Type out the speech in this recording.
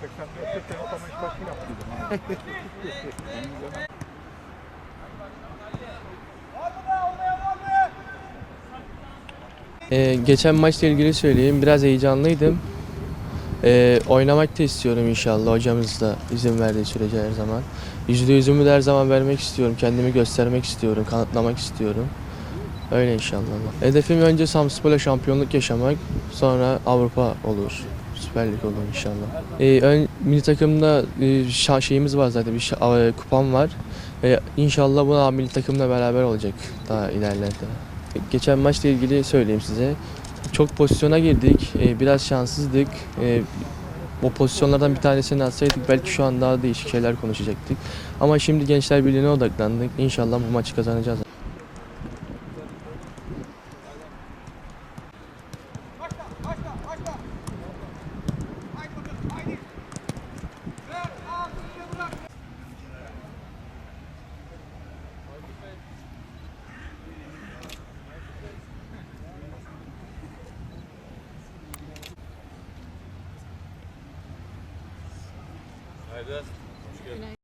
Sen de öte sene yaptıydın. Ee, geçen maçla ilgili söyleyeyim. Biraz heyecanlıydım. Ee, oynamak da istiyorum inşallah. Hocamız da izin verdiği sürece her zaman. Yüzde yüzümü de her zaman vermek istiyorum. Kendimi göstermek istiyorum. Kanıtlamak istiyorum. Öyle inşallah. Hedefim önce Samspor'la şampiyonluk yaşamak. Sonra Avrupa olur. Süper Lig olur inşallah. Ee, ön, milli takımda e, şa- şeyimiz var zaten. Bir şa- e, kupam var. E, inşallah bu da milli takımla beraber olacak daha ilerlerde. Geçen maçla ilgili söyleyeyim size. Çok pozisyona girdik. Ee, biraz şanssızdık. Ee, o pozisyonlardan bir tanesini atsaydık belki şu an daha değişik şeyler konuşacaktık. Ama şimdi Gençler Birliği'ne odaklandık. İnşallah bu maçı kazanacağız. Hayırlı olsun.